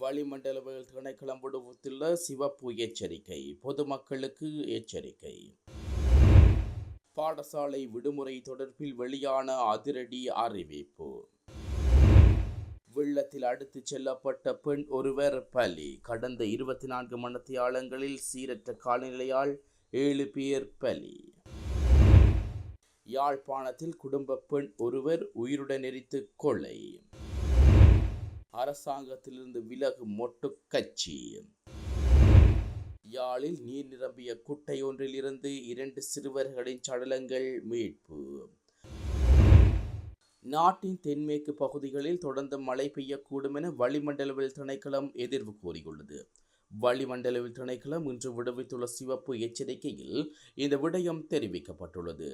வளிமண்டல திணைக்களம் விடுவித்துள்ள சிவப்பு எச்சரிக்கை பொதுமக்களுக்கு எச்சரிக்கை. பாடசாலை விடுமுறை தொடர்பில் வெளியான அதிரடி அறிவிப்பு. வெள்ளத்தில் அடுத்துச் செல்லப்பட்ட பெண் ஒருவர் பலி. கடந்த இருபத்தி நான்கு மணத்தியாளங்களில் சீரற்ற காலநிலையால் ஏழு பேர் பலி. யாழ்ப்பாணத்தில் குடும்ப பெண் ஒருவர் உயிருடன் எரித்து கொலை. அரசாங்கத்திலிருந்து விலகும் மொட்டு கட்சி யாழில் நீர் நிரம்பிய குட்டை ஒன்றில் இருந்து இரண்டு சிறுவர்களின் சடலங்கள் மீட்பு. நாட்டின் தென்மேற்கு பகுதிகளில் தொடர்ந்து மழை பெய்யக்கூடும் என வளிமண்டலவில் திணைக்களம் எதிர்வு கூறியுள்ளது. வளிமண்டலவில் திணைக்களம் இன்று விடுவித்துள்ள சிவப்பு எச்சரிக்கையில் இந்த விடயம் தெரிவிக்கப்பட்டுள்ளது.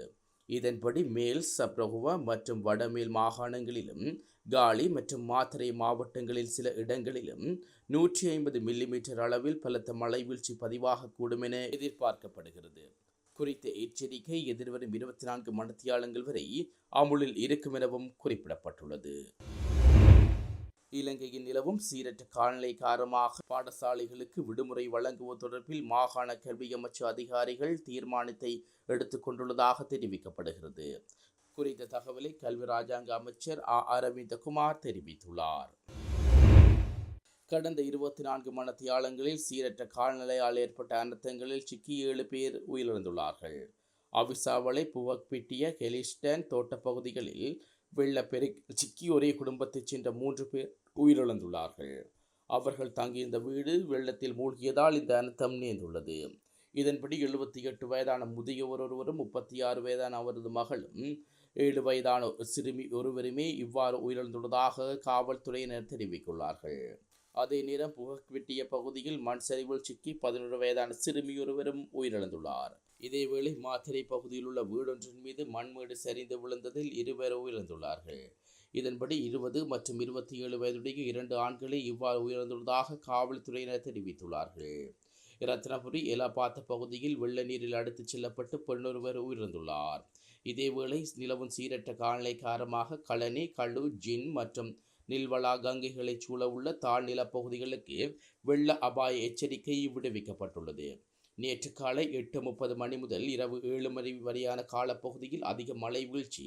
இதன்படி மேல் சப்ரகுவா மற்றும் வடமேல் மாகாணங்களிலும் காலி மற்றும் மாத்தரை மாவட்டங்களில் சில இடங்களிலும் நூற்றி ஐம்பது மில்லிமீட்டர் அளவில் பலத்த மழை வீழ்ச்சி பதிவாகக்கூடும் என எதிர்பார்க்கப்படுகிறது. குறித்த எச்சரிக்கை எதிர்வரும் இருபத்தி நான்கு மணித்தியாலங்கள் வரை அமுலில் இருக்கும் எனவும் குறிப்பிடப்பட்டுள்ளது. இலங்கையில் நிலவும் சீரற்ற காலநிலை காரணமாக பாடசாலைகளுக்கு விடுமுறை வழங்குவது தொடர்பில் மாகாண கல்வி அமைச்சு அதிகாரிகள் தீர்மானத்தை எடுத்துக்கொண்டுள்ளதாக தெரிவிக்கப்படுகிறது. குறித்த தகவலை கல்வி ராஜாங்க அமைச்சர் ஆ. அரவிந்தகுமார் தெரிவித்துள்ளார். கடந்த இருபத்தி நான்கு மணத்தியாலங்களில் சீரற்ற காலநிலையால் ஏற்பட்ட அனர்த்தங்களில் சிக்கி ஏழு பேர் உயிரிழந்துள்ளார்கள். அவிசாவளை புவக்பிட்டிய கெலிஸ்டன் தோட்டப்பகுதிகளில் வெள்ளப்பெரு சிக்கி ஒரே குடும்பத்தைச் சென்ற மூன்று பேர் உயிரிழந்துள்ளார்கள். அவர்கள் தங்கியிருந்த வீடு வெள்ளத்தில் மூழ்கியதால் இந்த அனர்த்தம் நேர்ந்துள்ளது. இதன்படி எழுபத்தி எட்டு வயதான முதியவர் ஒருவரும் முப்பத்தி ஆறு வயதான அவரது மகளும் ஏழு வயதான சிறுமி ஒருவருமே இவ்வாறு உயிரிழந்துள்ளதாக காவல்துறையினர் தெரிவித்துள்ளார்கள். அதே நேரம் புகவெட்டிய பகுதியில் மண் சரிவில் சிக்கி பதினொரு வயதான சிறுமி ஒருவரும் உயிரிழந்துள்ளார். இதேவேளை மாத்திரை பகுதியில் உள்ள வீடொன்றின் மீது மண்மேடு சரிந்து விழுந்ததில் இருவர் உயிரிழந்துள்ளார்கள். இதன்படி இருபது மற்றும் இருபத்தி ஏழு வயதுடைய இரண்டு ஆண்களே இவ்வாறு உயர்ந்துள்ளதாக காவல்துறையினர் தெரிவித்துள்ளார்கள். ரத்னபுரி எலாபாத்த பகுதியில் வெள்ள நீரில் அடுத்துச் செல்லப்பட்டு பெண்ணொருவர் உயிரிழந்துள்ளார். இதேவேளை நிலவும் சீரற்ற காலநிலை காரணமாக களனி கழு ஜின் மற்றும் நில்வளா கங்கைகளை சூழ உள்ள தாழ்நில பகுதிகளுக்கு வெள்ள அபாய எச்சரிக்கை விடுவிக்கப்பட்டுள்ளது. நேற்று காலை எட்டு முப்பது மணி முதல் இரவு ஏழு மணி வரையான காலப்பகுதியில் அதிக மழை வீழ்ச்சி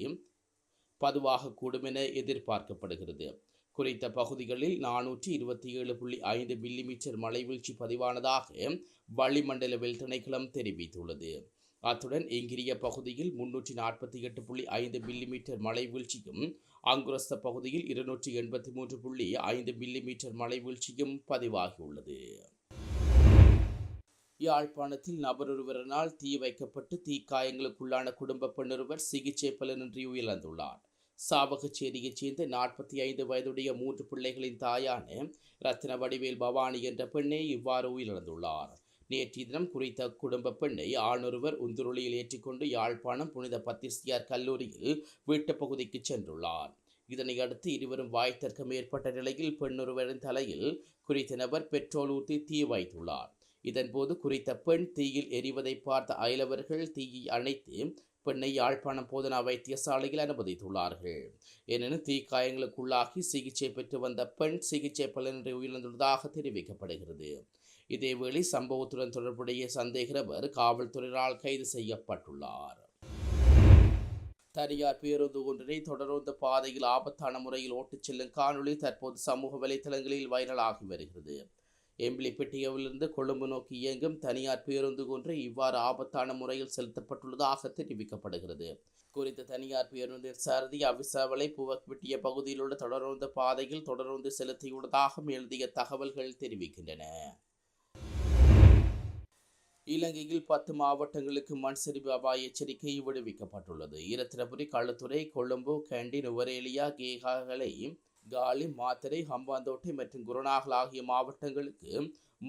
பதிவாகக்கூடும் என எதிர்பார்க்கப்படுகிறது. குறித்த பகுதிகளில் நானூற்றி இருபத்தி ஏழு புள்ளி ஐந்து மில்லிமீட்டர் மழை வீழ்ச்சி பதிவானதாக வளிமண்டல திணைக்களம் தெரிவித்துள்ளது. அத்துடன் எங்கிரிய பகுதியில் முன்னூற்றி நாற்பத்தி எட்டு புள்ளி ஐந்து மில்லிமீட்டர் மழை வீழ்ச்சியும் அங்குரஸ்த பகுதியில் இருநூற்றி எண்பத்தி மூன்று புள்ளி ஐந்து மில்லிமீட்டர் மழை வீழ்ச்சியும் பதிவாகியுள்ளது. யாழ்ப்பாணத்தில் நபரொருவரினால் தீ வைக்கப்பட்டு தீக்காயங்களுக்குள்ளான குடும்ப பெண்ணொருவர் சிகிச்சை பலனின்றி உயிரிழந்துள்ளார். சாவகச்சேரியைச் சேர்ந்த நாற்பத்தி ஐந்து வயதுடைய மூன்று பிள்ளைகளின் தாயான ரத்ன வடிவேல் பவானி என்ற பெண்ணே இவ்வாறு உயிரிழந்துள்ளார். நேற்றைய தினம் குறித்த குடும்ப பெண்ணை ஆணொருவர் உந்துருளியில் ஏற்றிக்கொண்டு யாழ்ப்பாணம் புனித பத்திஸ்தியார் கல்லூரியில் வீட்டுப் பகுதிக்கு சென்றுள்ளார். இதனையடுத்து இருவரும் வாய்த்தர்க்கம் ஏற்பட்ட நிலையில் பெண்ணொருவரின் தலையில் குறித்த நபர் பெட்ரோல் ஊற்றி தீ வைத்துள்ளார். இதன்போது குறித்த பெண் தீயில் எரிவதை பார்த்த அயலவர்கள் தீயை அணைத்து பெண்ணை யாழ்ப்பாணம் போதனா வைத்தியசாலையில் அனுமதித்துள்ளார்கள். எனினும் தீக்காயங்களுக்குள்ளாகி சிகிச்சை பெற்று வந்த பெண் சிகிச்சை பலனின்றி உயிரிழந்துள்ளதாக தெரிவிக்கப்படுகிறது. இதேவேளை சம்பவத்துடன் தொடர்புடைய சந்தேக நபர் கைது செய்யப்பட்டுள்ளார். தனியார் பேருந்து ஒன்றினை தொடர்ந்து பாதையில் ஆபத்தான முறையில் ஓட்டிச் செல்லும் காணொளி தற்போது சமூக வலைதளங்களில் வைரலாகி வருகிறது. எம்பிளிப்பட்டியவிலிருந்து கொழும்பு நோக்கி இயங்கும் தனியார் பேருந்து ஒன்று இவ்வாறு ஆபத்தான முறையில் செலுத்தப்பட்டுள்ளதாக தெரிவிக்கப்படுகிறது. குறித்த தனியார் பேருந்தின் சாரதி அவிசாவளை புவக்விட்டிய பகுதியில் உள்ள தொடர்ந்த பாதையில் தொடர்ந்து செலுத்தியுள்ளதாக எழுதிய தகவல்கள் தெரிவிக்கின்றன. இலங்கையில் பத்து மாவட்டங்களுக்கு மண் சரிவு அபாய எச்சரிக்கை விடுவிக்கப்பட்டுள்ளது. ஈரத்திரபுரி களுத்துறை கொழும்பு கண்டி நுவரேலியா கேகாகளை காலி மாத்தரை ஹம்பாந்தோட்டை மற்றும் குருநாகல் ஆகிய மாவட்டங்களுக்கு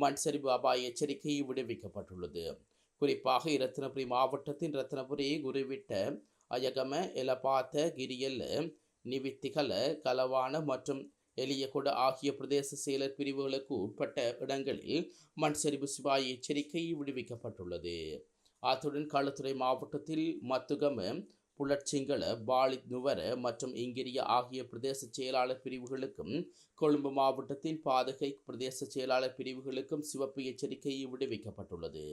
மண் சரிவு அபாய எச்சரிக்கை விடுவிக்கப்பட்டுள்ளது. குறிப்பாக இரத்தினபுரி மாவட்டத்தின் இரத்தினபுரி குருவிட்ட அயகம எலபாத்த கிரியல் நிவித்திகல கலவான மற்றும் எலியகுட ஆகிய பிரதேச செயலர் பிரிவுகளுக்கு உட்பட்ட இடங்களில் மண் சரிவு சிவாய் எச்சரிக்கை விடுவிக்கப்பட்டுள்ளது. அத்துடன் களத்துறை மாவட்டத்தில் மத்துகம புலட்சிங்கள பாலித் நுவர மற்றும் இங்கிரிய ஆகிய பிரதேச செயலாளர் பிரிவுகளுக்கும் கொழும்பு மாவட்டத்தின் பாதகை பிரதேச செயலாளர் பிரிவுகளுக்கும் சிவப்பு எச்சரிக்கை விடுவிக்கப்பட்டுள்ளது.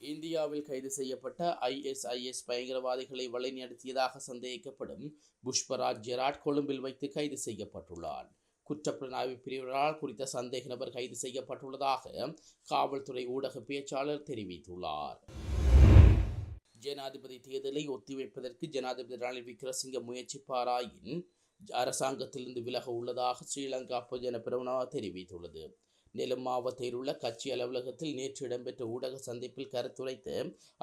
இந்தியாவில் கைது செய்யப்பட்ட ஐஎஸ்ஐஎஸ் பயங்கரவாதிகளை வழிநடத்தியதாக சந்தேகிக்கப்படும் புஷ்பராஜ் ஜெராட் கொழும்பில் வைத்து கைது செய்யப்பட்டுள்ளார். குற்றப்புலனாய்வு பிரிவினரால் குறித்த சந்தேக நபர் கைது செய்யப்பட்டுள்ளதாக காவல்துறை ஊடக பேச்சாளர் தெரிவித்துள்ளார். ஜனாதிபதி தேர்தலை ஒத்திவைப்பதற்கு ஜனாதிபதி ரணில் விக்ரசிங்க முயற்சிப்பாராயின் அரசாங்கத்திலிருந்து விலக உள்ளதாக ஸ்ரீலங்கா பொதுஜன பிரமுனா தெரிவித்துள்ளது. நெலும் மாவட்டத்தில் உள்ள கட்சி அலுவலகத்தில் நேற்று இடம்பெற்ற ஊடக சந்திப்பில் கருத்துரைத்த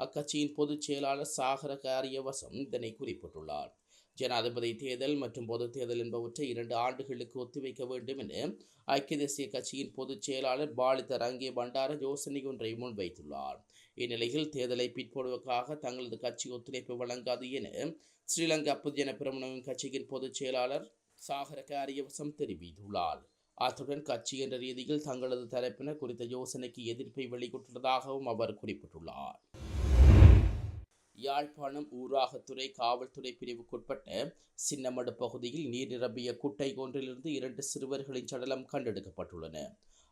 அக்கட்சியின் பொதுச் செயலாளர் சாகர காரியவசம் இதனை குறிப்பிட்டுள்ளார். ஜனாதிபதி தேர்தல் மற்றும் பொதுத் தேர்தல் என்பவற்றை இரண்டு ஆண்டுகளுக்கு ஒத்திவைக்க வேண்டும் என ஐக்கிய தேசிய கட்சியின் பொதுச் செயலாளர் பாலித ரங்கே பண்டார யோசனை ஒன்றை முன்வைத்துள்ளார். இந்நிலையில் தேர்தலை பிற்போடுவதற்காக தங்களது கட்சி ஒத்துழைப்பு வழங்காது என ஸ்ரீலங்கா பொதுஜன பிரமுனவின் கட்சியின் பொதுச் செயலாளர் சாகர காரியவசம் தெரிவித்துள்ளார். அத்துடன் கட்சி என்ற ரீதியில் தங்களது தரப்பினர் குறித்த யோசனைக்கு எதிர்ப்பை வெளியிட்டுள்ளதாகவும் அவர் குறிப்பிட்டுள்ளார். யாழ்ப்பாணம் ஊராகத்துறை காவல்துறை பிரிவுக்குட்பட்ட சின்னமடு பகுதியில் நீர் நிரம்பிய குட்டை ஒன்றிலிருந்து இரண்டு சிறுவர்களின் சடலம் கண்டெடுக்கப்பட்டுள்ளன.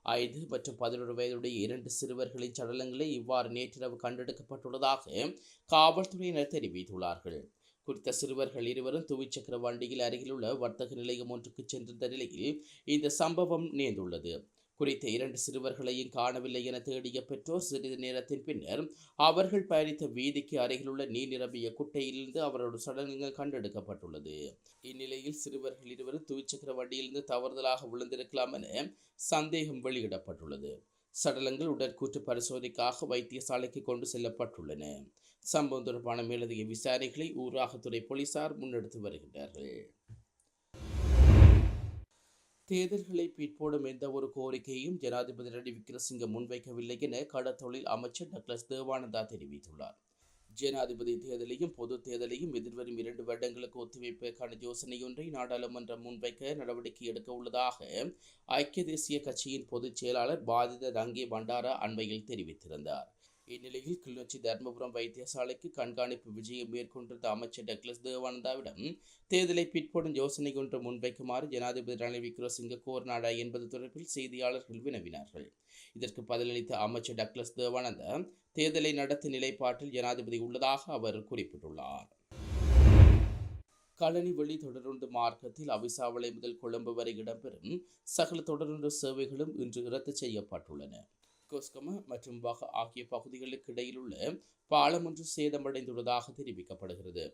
ஐந்து மற்றும் பதினொரு வயதுடைய இரண்டு சிறுவர்களின் சடலங்களை இவ்வாறு நேற்றிரவு கண்டெடுக்கப்பட்டுள்ளதாக காவல்துறையினர் தெரிவித்துள்ளார்கள். குறித்த சிறுவர்கள் இருவரும் துவிச்சக்கர வண்டியில் அருகிலுள்ள வர்த்தக நிலையம் ஒன்றுக்கு சென்றிருந்த நிலையில் இந்த சம்பவம் நேர்ந்துள்ளது. குறித்த இரண்டு சிறுவர்களையும் காணவில்லை என தேடிய பெற்றோர் சிறிது நேரத்தின் பின்னர் அவர்கள் பயணித்த வீதிக்கு அருகிலுள்ள நீர் நிரம்பிய குட்டையிலிருந்து அவரோட சடலங்கள் கண்டெடுக்கப்பட்டுள்ளது. இந்நிலையில் சிறுவர்கள் இருவரும் துவிச்சக்கர வண்டியிலிருந்து தவறுதலாக விழுந்திருக்கலாம் என சந்தேகம் வெளியிடப்பட்டுள்ளது. சடலங்கள் உடற்கூற்று பரிசோதனைக்காக வைத்தியசாலைக்கு கொண்டு செல்லப்பட்டுள்ளன. சம்பவம் தொடர்பான மேலதிக விசாரணைகளை ஊராகத்துறை போலீசார் முன்னெடுத்து வருகின்றார்கள். தேர்தல்களை பிற்போடும் எந்த ஒரு கோரிக்கையும் ஜனாதிபதி ரணில் விக்ரசிங்க முன்வைக்கவில்லை என கடத்தொழில் அமைச்சர் டக்ளஸ் தேவானந்தா தெரிவித்துள்ளார். ஜனாதிபதி தேர்தலையும் பொது தேர்தலையும் எதிர்வரும் இரண்டு வருடங்களுக்கு ஒத்திவைப்பதற்கான யோசனையொன்றை நாடாளுமன்றம் முன்வைக்க நடவடிக்கை எடுக்க உள்ளதாக ஐக்கிய தேசிய கட்சியின் பொதுச் செயலாளர் பாதித ரங்கே பண்டாரா அண்மையில் தெரிவித்திருந்தார். இந்நிலையில் கிளிநொச்சி தர்மபுரம் வைத்தியசாலைக்கு கண்காணிப்பு விஜயம் மேற்கொண்டிருந்த அமைச்சர் டக்ளஸ் தேவானந்தாவிடம். தேர்தலை பிற்படும் யோசனை ஒன்று முன்வைக்குமாறு ஜனாதிபதி ரணில் விக்ரமசிங்க கோர்நாடா என்பது தொடர்பில் செய்தியாளர்கள் வினவினார்கள். இதற்கு பதிலளித்த அமைச்சர் டக்ளஸ் தேவானந்தா தேர்தலை நடத்தும் நிலைப்பாட்டில் ஜனாதிபதி உள்ளதாக அவர் குறிப்பிட்டுள்ளார். கழனி வெளி தொடருந்து மார்க்கத்தில் அவிசாவளை முதல் கொழும்பு வரை இடம்பெறும் சகல தொடருந்து சேவைகளும் இன்று ரத்து செய்யப்பட்டுள்ளன. கோஸ்கம மற்றும் வக ஆகிய பகுதிகளுக்கு இடையிலுள்ள பாலம் ஒன்று சேதமடைந்துள்ளதாக தெரிவிக்கப்படுகிறது.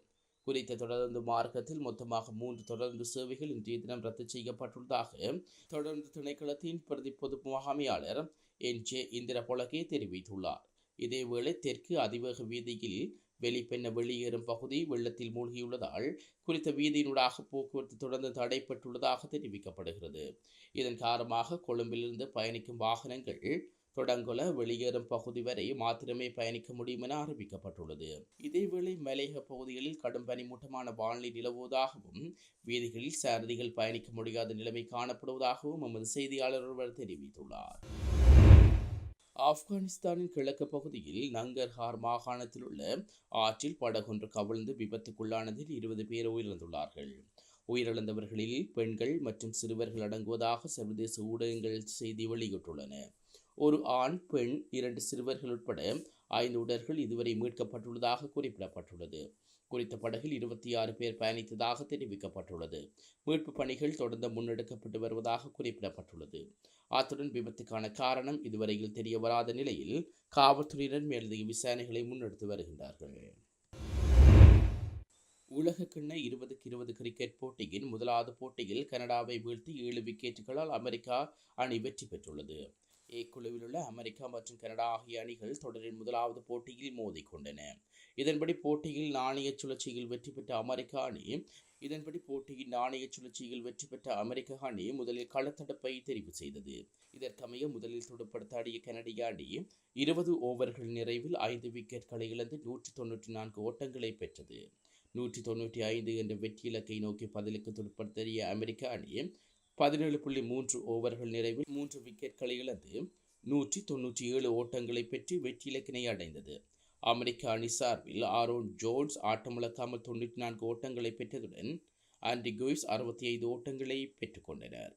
குறித்த தொடர்ந்து மார்க்கத்தில் மொத்தமாக மூன்று தொடர்ந்து சேவைகள் இன்றைய தினம் ரத்து செய்யப்பட்டுள்ளதாக தொடர்ந்து திணைக்களத்தின் பிரதி பொது முகாமையாளர் என் ஜே இந்திர பொலகே தெரிவித்துள்ளார். இதேவேளை தெற்கு அதிவேக வீதியில் வெளிப்பெண்ண வெளியேறும் பகுதி வெள்ளத்தில் மூழ்கியுள்ளதால் குறித்த வீதியினூடாக போக்குவரத்து தொடர்ந்து தடைப்பட்டுள்ளதாக தெரிவிக்கப்படுகிறது. இதன் காரணமாக கொழும்பிலிருந்து பயணிக்கும் வாகனங்கள் தொடங்குல வெளியேறும் பகுதி வரை மாத்திரமே பயணிக்க முடியும் என அறிவிக்கப்பட்டுள்ளது. இதேவேளை மலையக பகுதிகளில் கடும் பனிமூட்டமான வானிலை நிலவுவதாகவும் வீதிகளில் சாரதிகள் பயணிக்க முடியாத நிலைமை காணப்படுவதாகவும் எமது செய்தியாளர் ஒருவர் தெரிவித்துள்ளார். ஆப்கானிஸ்தானின் கிழக்கு பகுதியில் நங்கர்ஹார் மாகாணத்தில் உள்ள ஆற்றில் படகொன்று கவிழ்ந்து விபத்துக்குள்ளானதில் இருபது பேர் உயிரிழந்துள்ளார்கள். உயிரிழந்தவர்களில் பெண்கள் மற்றும் சிறுவர்கள் அடங்குவதாக சர்வதேச ஊடகங்கள் செய்தி வெளியிட்டுள்ளன. ஒரு ஆண் பெண் இரண்டு சிறுவர்கள் உட்பட ஐந்து உடல்கள் இதுவரை மீட்கப்பட்டுள்ளதாக குறிப்பிடப்பட்டுள்ளது. குறித்த படகில் இருபத்தி ஆறு பேர் பயணித்ததாக தெரிவிக்கப்பட்டுள்ளது. மீட்பு பணிகள் தொடர்ந்து முன்னெடுக்கப்பட்டு வருவதாக குறிப்பிடப்பட்டுள்ளது. அத்துடன் விபத்துக்கான காரணம் இதுவரையில் தெரிய வராத நிலையில் காவல்துறையினர் மேலதிக விசாரணைகளை முன்னெடுத்து வருகின்றார்கள். உலகக்கிண்ண இருபதுக்கு இருபது கிரிக்கெட் போட்டியின் முதலாவது போட்டியில் கனடாவை வீழ்த்தி ஏழு விக்கெட்டுகளால் அமெரிக்கா அணி வெற்றி பெற்றுள்ளது. ஏ உள்ள அமெரிக்கா மற்றும் கனடா ஆகிய அணிகள் தொடரின் முதலாவது போட்டியில் மோதிக்கொண்டன. இதன்படி போட்டியில் நாணய சுழற்சியில் வெற்றி பெற்ற அமெரிக்கா அணி இதன்படி போட்டியின் நாணய சுழற்சியில் வெற்றி பெற்ற அமெரிக்க அணி முதலில் களத்தடுப்பை தெரிவு செய்தது. இதற்கமைய முதலில் துடுப்படுத்தாடிய கனடிய அணி இருபது ஓவர்கள் நிறைவில் ஐந்து விக்கெட்களை இழந்து நூற்றி தொன்னூற்றி நான்கு ஓட்டங்களை பெற்றது. நூற்றி தொண்ணூற்றி ஐந்து என்ற வெற்றி இலக்கை நோக்கி பதிலுக்கு துடுப்படுத்திய அமெரிக்க அணி பதினேழு புள்ளி மூன்று ஓவர்கள் நிறைவில் மூன்று விக்கெட்களை இழந்து நூற்றி தொன்னூற்றி ஏழு ஓட்டங்களை பெற்று வெற்றி இலக்கினை அடைந்தது அமெரிக்க அணி சார்பில் ஆரோன் ஜோன்ஸ் ஆட்டமிழக்காமல் தொண்ணூற்றி நான்கு ஓட்டங்களை பெற்றதுடன் ஆண்டி குயிஸ் அறுபத்தி ஐந்து ஓட்டங்களை பெற்றுக்கொண்டனர்